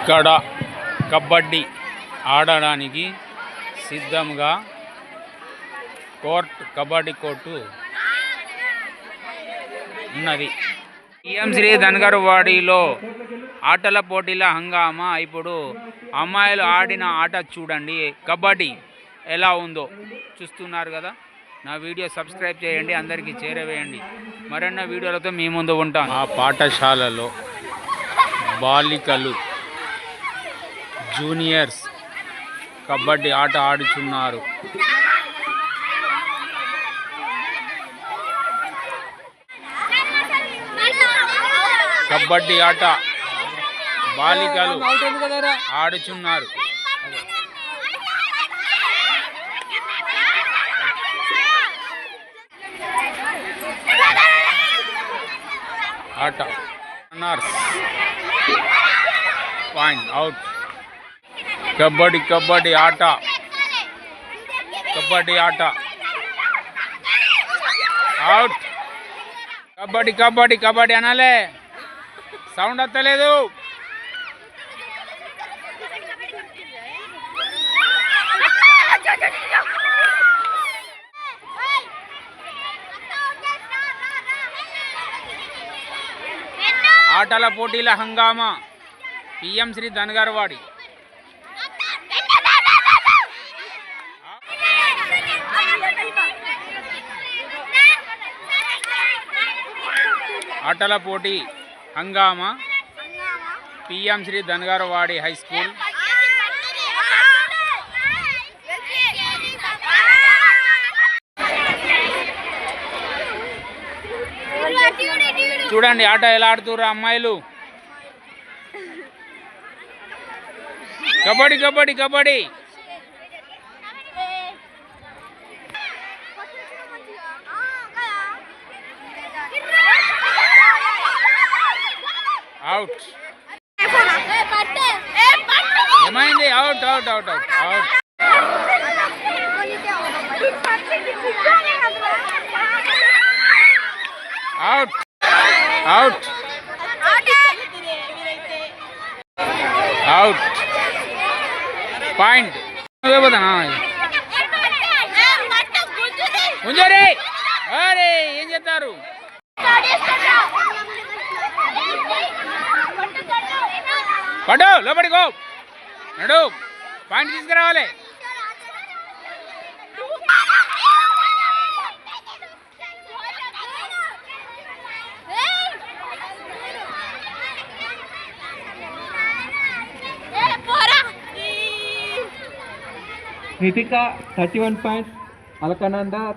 ఇక్కడ కబడ్డీ ఆడడానికి సిద్ధంగా కోర్ట్ కబడ్డీ కోర్టు ఉన్నది. పిఎం శ్రీ ధనగర్వాడిలో ఆటల పోటీల హంగామా. ఇప్పుడు అమ్మాయిలు ఆడిన ఆట చూడండి. కబడ్డీ ఎలా ఉందో చూస్తున్నారు కదా? నా వీడియో సబ్స్క్రైబ్ చేయండి అందరికీ చేరవేయండి. మరెన్నో వీడియోలతో మీ ముందు ఉంటాం ఆ పాఠశాలలో బాలికలు జూనియర్స్ కబడ్డీ ఆట ఆడుచున్నారు. కబడ్డీ ఆట బాలికలు ఆడుచున్నారు. ఆట. Runners. Point out kabaddi kabaddi ఆట. కబడ్డీ ఆట. అవుట్ కబడ్డీ కబడ్డీ కబడ్డీ అనాలే. సౌండ్ వస్తలేదు. ఆటల పోటీల హంగామా. పిఎం శ్రీ ధనగర్వాడి. ఆటల పోటీ హంగామా? PM Shri Dhanagarwadi high school. చూడండి ఆట ఎలా ఆడుతుర్రు అమ్మాయిలు? కబడ్డీ కబడ్డీ కబడ్డీ. అవుట్ ఏమైంది? Out out out out out out out out point అరే ఏం చేస్తారు? పడు లోపలికి గో నడు పాయింట్ తీసుకురావాలి Kritika 31 points, Alkananda